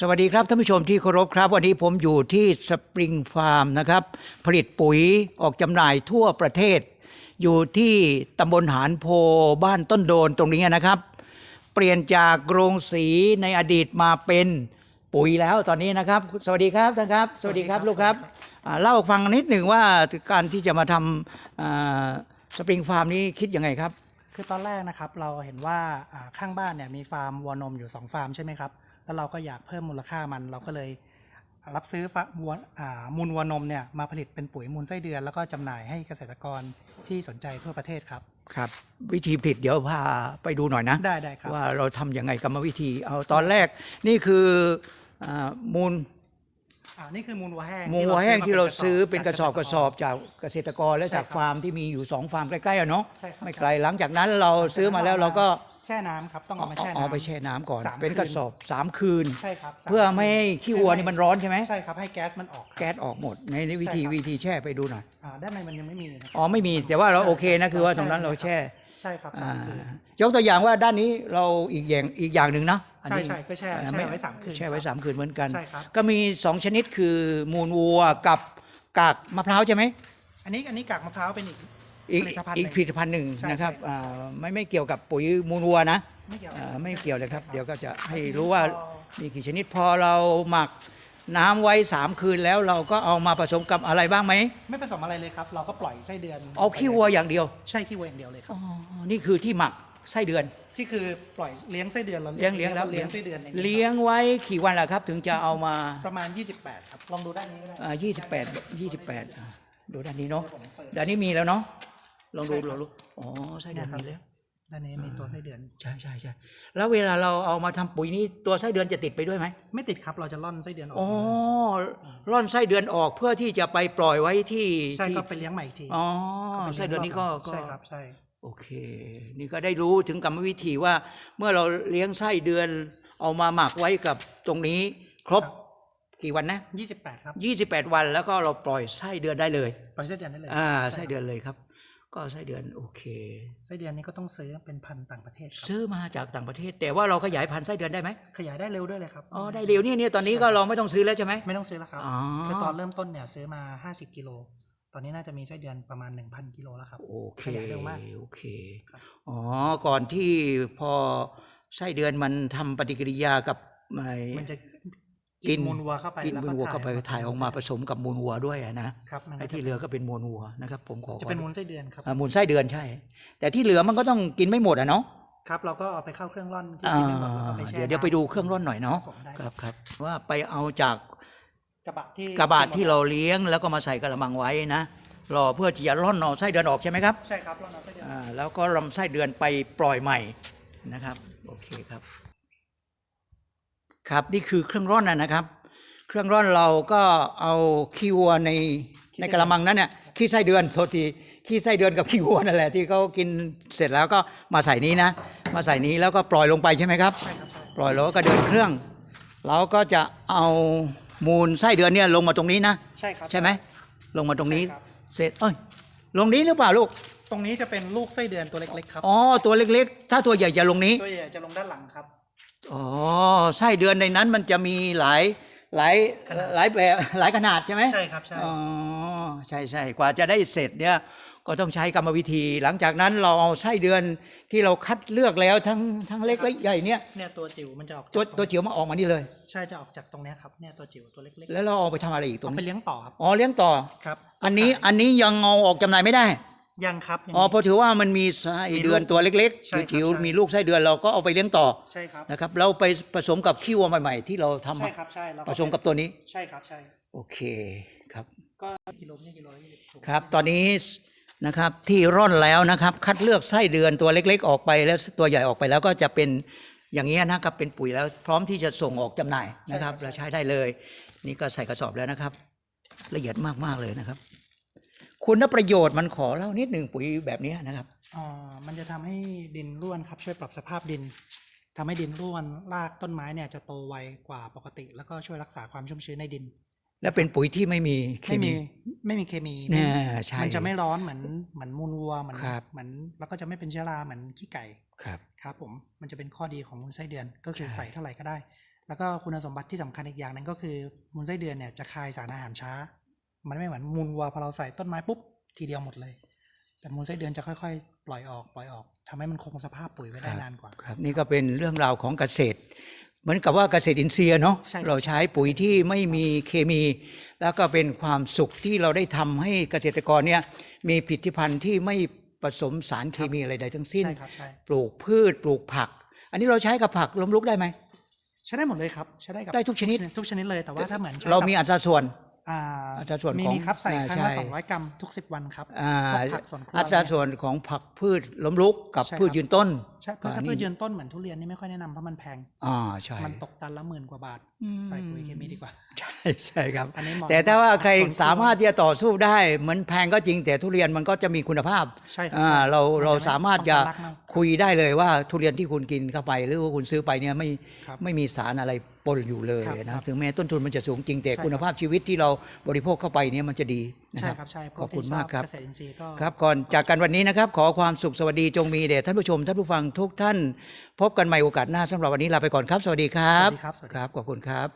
สวัสดีครับท่านผู้ชมที่เคารพครับ วันนี้ผมอยู่ที่สปริงฟาร์มนะครับ ผลิตปุ๋ยออกจำหน่ายทั่วประเทศ อยู่ที่ตำบลหานโพบ้านต้นโดนตรงนี้นะครับ เปลี่ยนจากโรงสีในอดีตมาเป็นปุ๋ยแล้วตอนนี้นะครับ สวัสดีครับท่านครับ สวัสดีครับลูกครับอ่าเล่าฟังนิดหนึ่งว่าการที่จะมาทำสปริงฟาร์มนี้คิดยังไงครับ คือตอนแรกนะครับเราเห็นว่าอ่าข้างบ้านเนี่ยมีฟาร์มวัวนมอยู่ 2 ฟาร์มใช่ไหมครับ แล้วเราก็อยากเพิ่มมูลค่ามัน เราก็เลยรับซื้อฟาวัวอ่ามูลวัวนมเนี่ยมาผลิตเป็นปุ๋ยมูลไส้เดือน แล้วก็จำหน่ายให้เกษตรกรที่สนใจทั่วประเทศครับครับ วิธีผลิตเดี๋ยวพาไปดูหน่อยนะได้ได้ครับว่าเราทำยังไงกรรมวิธีเอาตอนแรกนี่คืออามูลอ่านี่คือมูลวัวแห้งมูลแห้งที่เราซื้อเป็นจากกระสอบกระสอบจากเกษตรกรและใช่จากครับฟาร์มที่มีอยู่สองฟาร์มใกล้ๆอะเนาะใช่ครับไม่ไกลหลังจากนั้นเราซื้อมาแล้วเราก็ แช่น้ำครับ ต้องเอามาแช่เอาน้ำไปแช่น้ำก่อน สามเป็นกระคืน สอบสามคืน ใช่ครับเพื่อไม่ให้ขี้วัวนี่มันร้อนใช่ไหมใช่ครับให้แก๊สมันออกครับแก๊สออกหมด ในในวิธีใช่ครับ วิธีแช่ไปดูหน่อยอ่าด้านในมันยังไม่มีนะครับ อ๋อไม่มีแต่ว่าเราโอเคนะคือว่าตรงนั้นใช่เราแช่ใช่ครับอ่าสามคืนยกตัวอย่างว่าด้านนี้เราอีกอย่างอีกอย่างหนึ่งนะอันใช่นี้ ใช่ก็แช่อ่าแช่ไม่ ไว้สามคืนแช่ไว้สามคืนเหมือนกัน ใช่ครับ ก็มี2ชนิดคือมูลวัวกับกากมะพร้าวใช่ไหมอันนี้อันนี้กากมะพร้าวเป็นอีก อีกผลิตภัณฑ์อีกหนึ่งผลิตภัณฑ์หนึ่งใช่นะครับใช่ อ่าไม่ไม่เกี่ยวกับปุ๋ยมูลวัวนะไม่เกี่ยวอ่าไม่เกี่ยวเลยครับ เดี๋ยวก็จะให้รู้ว่ามีกี่ชนิดพอเราหมักน้ำไว้ 3 คืนแล้วเราก็เอามาผสมกับอะไรบ้างไหมไม่ผสมอะไรเลยครับ เราก็ปล่อยไส้เดือนเอาขี้วัวอย่างเดียวใช่ขี้วัวอย่างเดียวเลยครัอ๋บอนี่คือที่หมักไส้เดือน ที่คือปล่อยเลี้ยงไส้เดือนเราเลี้ยงเลี้ยงแล้วเลี้ยงไส้เดือนอย่างนี้เลี้ยงไว้กี่วันล่ะครับ ถึงจะเอามาประมาณ 28 ครับ ลองดูด้านนี้ก็ได้อ่ายี่สิบแปดยี่สิบแปดดูด้านนี้เนาะผมเปิดด้านนี้มีแล้วเนาะ ลองดูใช่ครับลองดูอ๋อไส้เดือนมีแล้ว ด้านนี้มีตัวไส้เดือน ใช่ใช่ใช่แล้วเวลาเราเอามาทำปุ๋ยนี้ตัวไส้เดือนจะติดไปด้วยไหมไม่ติดครับเราจะล่อนไส้เดือนออกอ๋อมาร่อนไส้เดือนออกเพื่อที่จะไปปล่อยไว้ที่ใช่ที่ก็ไปเลี้ยงใหม่อีกทีอ๋อก็ปไส้ลี้ยงเดือนนี้ก็รบก็ ใช่ครับใช่ โอเค นี่ก็ได้รู้ถึงกรรมวิธีว่า เมื่อเราเลี้ยงไส้เดือนเอามาหมักไว้กับตรงนี้ครบครับ กี่วันนะ28 ครับ28 วันแล้วก็เราปล่อยไส้เดือนได้เลยปล่อยไส้เดือนได้เลยอ่าใช่ไส้เดือนเลยครับ ก็ไส้เดือนโอเค ไส้เดือนนี้ก็ต้องซื้อเป็นพันธุ์ต่างประเทศครับซื้อมาจากต่างประเทศ แต่ว่าเราขยายพันธุ์ไส้เดือนได้ไหมขยายได้เร็วด้วยเลยครับอ๋อได้เร็วนี่เนี่ยตอนนี้ก็เราไม่ต้องซื้อแล้วใช่ไหมไม่ต้องซื้อแล้วครับอ๋อคือตอนเริ่มต้นเนี่ยซื้อมา 50 กิโลตอนนี้น่าจะมีไส้เดือนประมาณ 1,000 กิโลแล้วครับโอเคขยายเร็วมากโอเคครับอ๋อก่อนที่พอไส้เดือนมันทำปฏิกิริยากับไอ้มันจะ กิกินนมูลวัวเข้าไปกินแล้วมูลวัวเข้าไปถ่ถ่ายออกมาผสมกับมูลวัวด้วยอะนะครับมันไอ้ก็ที่จะเหลือก็เป็นมูลวัวนะครับ ผมขอจะเป็นมูลไส้เดือนครับอ่ามูลไส้เดือนใช่ แต่ที่เหลือมันก็ต้องกินไม่หมดอะเนาะครับเราก็เอาไปเข้าเครื่องร่อนที่อ่ากินไม่หมดแล้วก็ไปแช่เดี๋ยวเดี๋ยวไปดูเครื่องร่อนหน่อยเนาะผมได้ครับครับว่าไปเอาจากกระบะที่กระบะที่เราเลี้ยงแล้วก็มาใส่กระมังไว้นะรอเพื่อที่จะร่อนเอาไส้เดือนออกใช่ไหมครับใช่ครับร่อนเอาไส้เดือนอ่าแล้วก็ลำไส้เดือนไปปล่อยใหม่นะครับ โอเคครับ ครับนี่คือเครื่องร่อนนะนะครับ เครื่องร่อนเราก็เอาขี้วัวในในกระมังนั้นเนี่ยขี้ไส้เดือนโทษทีขี้ไส้เดือนกับขี้วัวนั่นแหละที่เขากินเสร็จแล้วก็มาใส่นี้นะ มาใส่นี้แล้วก็ปล่อยลงไปใช่ไหมครับใช่ครับใช่ปล่อยแล้วก็เดินเครื่อง เราก็จะเอามูลไส้เดือนเนี่ยลงมาตรงนี้นะ ใช่ครับใช่ไหมลงมาตรงนี้ใช่ครับเสร็จเอ้ยลงนี้หรือเปล่าลูก ตรงนี้จะเป็นลูกไส้เดือนตัวเล็กๆครับ อ๋อ ตัวเล็กๆ ถ้าตัวใหญ่จะลงนี้ ตัวใหญ่จะลงด้านหลังครับ อ๋อไส้เดือนในนั้นมันจะมีหลายหลายหลายแบบหลายขนาดใช่ไหมใช่ครับใช่อ๋อใช่ใช่กว่าจะได้เสร็จเนี่ยก็ต้องใช้กรรมวิธี หลังจากนั้นเราเอาไส้เดือนที่เราคัดเลือกแล้วทั้งทั้งเล็กและใหญ่เนี่ยเนี่ยตัวจิ๋วมันจะออกตัวจากตัวเจียวมาออกมานี่เลย ใช่จะออกจากตรงเนี้ยครับเนี่ยตัวจิ๋วตัวเล็กแล้วเราเอาไปทำอะไรอีกๆตรงเอาไปนี้เลี้ยงต่อครับอ๋อเลี้ยงต่อครับ อันนี้อันนี้ยังเอาออกจำหน่ายไม่ได้ ยังครับยัง อ๋อเพราะถือว่ามันมีไส้เดือนตัวเล็กใช่ครับๆจิ๋วใช่ ๆมีลูกไส้เดือนเราก็เอาไปเลี้ยงต่อใช่ครับ นะครับแล้วไปผสมกับขี้วัวใหม่ ๆ ที่เราทำใช่ครับใช่แล้วผสมกับตัวนี้ ใช่ครับใช่ โอเคครับ ก็กิโลไม่กิโลยี่สิบถุงครับตอนนี้นะครับที่ร่อนแล้วนะครับ คัดเลือกไส้เดือนตัวเล็ก ๆ ออกไปแล้วตัวใหญ่ออกไปแล้วก็จะเป็นอย่างนี้ยนะครับเป็นปุ๋ยแล้วพร้อมที่จะส่งออกจำหน่ายนะครับ เราใช้ได้เลย นี่ก็ใส่กระสอบแล้วนะครับ ละเอียดมากๆเลยนะครับ คุณประโยชน์มันขอเล่านิดหนึ่งปุ๋ยแบบนี้นะครับอ่ามันจะทำให้ดินร่วนครับช่วยปรับสภาพดินทำให้ดินร่วนรากต้นไม้เนี่ยจะโตไวกว่าปกติ แล้วก็ช่วยรักษาความชุ่มชื้นในดิน และเป็นปุ๋ยที่ไม่มีเคไม่มีมีไม่มีเคมีแน่ไม่ใช่มันจะไม่ร้อนเหมือนเหมือนมูลวัวเหมือนครับเหมือนแล้วก็จะไม่เป็นเชื้อราเหมือนขี้ไก่ครับครับผมมันจะเป็นข้อดีของมูลไส้เดือนก็คือใช่ใส่เท่าไหร่ก็ได้ แล้วก็คุณสมบัติที่สำคัญอีกอย่างหนึงก็คือมูลไส้เดือนเนี่ยจะคายสารอาหารช้า มันไม่เหมือนมูลวัวพอเราใส่ต้นไม้ปุ๊บทีเดียวหมดเลย แต่มูลไส้เดือนจะค่อยๆ ปล่อยออกปล่อยออกทำให้มันคงสภาพปุ๋ยไว้ได้นานกว่าครับ นี่ก็เป็นเรื่องราวของเกษตร เหมือนกับว่าเกษตรอินทรีย์เนาะใช่ครับเราใช้ปุ๋ยที่ไม่มีเคมี แล้วก็เป็นความสุขที่เราได้ทำให้เกษตรกรเนี่ยมีผลิตภัณฑ์ที่ไม่ผสมสารเคมีอะไรใดทั้งสิ้นใช่ครับใช่ปลูกพืชปลูกผัก อันนี้เราใช้กับผักล้มลุกได้ไหมใช้ได้หมดเลยครับใช้ได้กับได้ทุกชนิดทุกชนิดเลยแต่ว่าถ้าเหมือนใช้เรากับมีอัตราส่วน อ่าอัตราส่วนมีของมีครับใส่อ่าครั้งละใช่สองร้อยกรัมทุกสิบวันครับอ่าพวกผักสวนครัวอัตราส่วนของผักพืชล้มลุกกับใช่ครับพืชยืนต้นใช่เพราะอ่าถ้านี่พืชยืนต้นเหมือนทุเรียนนี่ไม่ค่อยแนะนำเพราะมันแพงอ่าใช่มันตกตันละหมื่นกว่าบาทอืมใส่ปุ๋ยเคมีดีกว่าใช่ใช่ครับอันนี้เหมาะแต่ถ้าว่าใครสวนครัวสามารถที่จะต่อสู้ได้เหมือนแพงก็จริง แต่ทุเรียนมันก็จะมีคุณภาพใช่ครัอ่าใช่เรานเราจะไสามารถจะต้องรักมากคุยได้เลยว่าทุเรียนที่คุณกินเข้าไป หรือว่าคุณซื้อไปเนี่ยไม่ครับไม่มีสารอะไรปนอยู่เลยครับนะคครัรับบถึงแม้ต้นทุนมันจะสูงจริงแต่ใช่ครับคุณภาพชีวิตที่เราบริโภคเข้าไปเนี่ยมันจะดีนะใช่ครับครับใช่พวขอบคุณที่ชมากครับเกษตรอินทรีย์ก็ครับก่อนจากกันวันนี้นะครับขอความสุขสวัสดีจงมีแด่ท่านผู้ชมท่านผู้ฟังทุกท่าน พบกันใหม่โอกาสหน้าสำหรับวันนี้ลาไปก่อนครับ สวัสดีครัสบวัสดีครับสวัสดีครับขอบคุณครับ